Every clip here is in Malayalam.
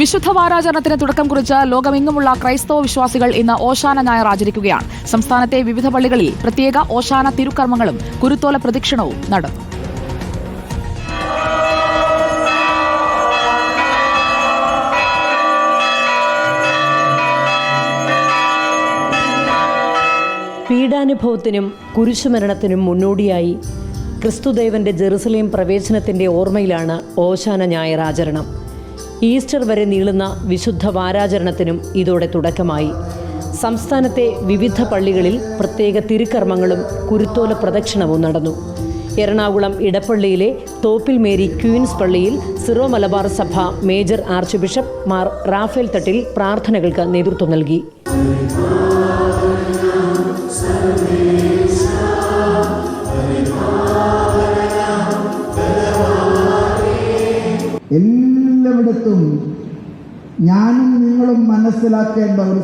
വിശുദ്ധ വാരാചരണത്തിന് തുടക്കം കുറിച്ച് ലോകമെങ്ങുമുള്ള ക്രൈസ്തവ വിശ്വാസികൾ ഇന്ന് ഓശാന ഞായർ ആചരിക്കുകയാണ്. സംസ്ഥാനത്തെ വിവിധ പള്ളികളിൽ പ്രത്യേക ഓശാന തിരുക്കർമ്മങ്ങളും കുരുത്തോല പ്രദക്ഷിണവും നടന്നു. പീഡാനുഭവത്തിനും കുരിശുമരണത്തിനും മുന്നോടിയായി ക്രിസ്തുദേവന്റെ ജെറുസലേം പ്രവേശനത്തിന്റെ ഓർമ്മയിലാണ് ഓശാന ഞായർ ആചരണം. ഈസ്റ്റർ വരെ നീളുന്ന വിശുദ്ധ വാരാചരണത്തിനും ഇതോടെ തുടക്കമായി. സംസ്ഥാനത്തെ വിവിധ പള്ളികളിൽ പ്രത്യേക തിരുക്കർമ്മങ്ങളും കുരുത്തോല പ്രദക്ഷിണവും നടന്നു. എറണാകുളം ഇടപ്പള്ളിയിലെ തോപ്പിൽ മേരി ക്വീൻസ് പള്ളിയിൽ സിറോ മലബാർ സഭ major archbishop Mar Raphael Thattil പ്രാർത്ഥനകൾക്ക് നേതൃത്വം നൽകി. എല്ലായിടത്തും ഞാനും നിങ്ങളും മനസ്സിലാക്കേണ്ട ഒരു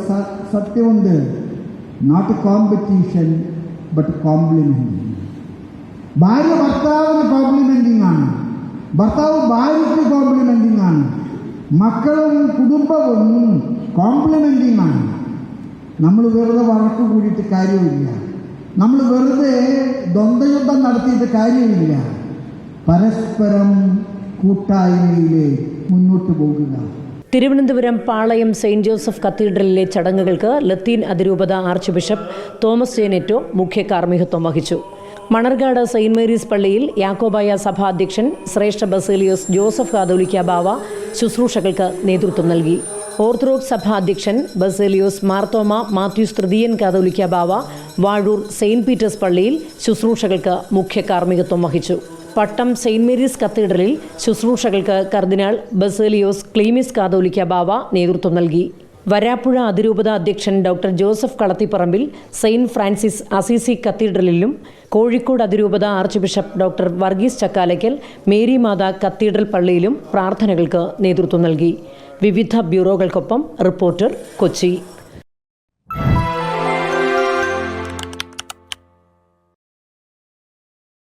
സത്യമുണ്ട്. നോട്ട് കോമ്പറ്റീഷൻ ബട്ട് കോംപ്ലിമെന്റ് ഭാര്യ ഭർത്താവിന് കോംപ്ലിമെന്റിംഗ് ആണ്. ഭർത്താവ് ഭാര്യയ്ക്ക് കോംപ്ലിമെന്റിംഗ് ആണ്. മക്കളും കുടുംബവും കോംപ്ലിമെന്റിംഗ് ആണ്. നമ്മൾ വെറുതെ വഴക്ക് കൂടിയിട്ട് കാര്യമില്ല. നമ്മൾ വെറുതെ ദ്വന്ദ്വയുദ്ധം നടത്തിയിട്ട് കാര്യമില്ല. പരസ്പരം കൂട്ടായ്മയിലെ മുന്നോട്ട് പോകുക. തിരുവനന്തപുരം പാളയം സെയിന്റ് ജോസഫ് കത്തീഡ്രലിലെ ചടങ്ങുകൾക്ക് ലത്തീൻ അതിരൂപത ആർച്ച് ബിഷപ്പ് തോമസ് ജേനെറ്റോ മുഖ്യ കാർമ്മികത്വം വഹിച്ചു. മണർകാട് സെയിന്റ് മേരീസ് പള്ളിയിൽ യാക്കോബായ സഭാ അധ്യക്ഷൻ ശ്രേഷ്ഠ ബസേലിയോസ് ജോസഫ് കാതോലിക്ക ബാവ ശുശ്രൂഷകൾക്ക് നേതൃത്വം നൽകി. ഓർത്തഡോക്സ് സഭാ അധ്യക്ഷൻ Baselios Marthoma Mathews തൃതീയൻ Catholicos Bava Vazhoor Saint Peter's പള്ളിയിൽ ശുശ്രൂഷകൾക്ക് മുഖ്യ കാർമ്മികത്വം വഹിച്ചു. പട്ടം സെയിന്റ് മേരീസ് കത്തീഡ്രലിൽ ശുശ്രൂഷകൾക്ക് കർദിനാൾ ബസേലിയോസ് ക്ലീമിസ് കാതോലിക്ക ബാവ നേതൃത്വം നൽകി. വരാപ്പുഴ അതിരൂപത അധ്യക്ഷൻ doctor Joseph Kalathiparambil Saint Francis Assisi കത്തീഡ്രലിലും Kozhikode അതിരൂപത archbishop doctor Varghese Chakkalakkal Mary Matha cathedral പള്ളിയിലും പ്രാർത്ഥനകൾക്ക് നേതൃത്വം നൽകി. വിവിധ ബ്യൂറോകൾക്കൊപ്പം റിപ്പോർട്ടർ കൊച്ചി.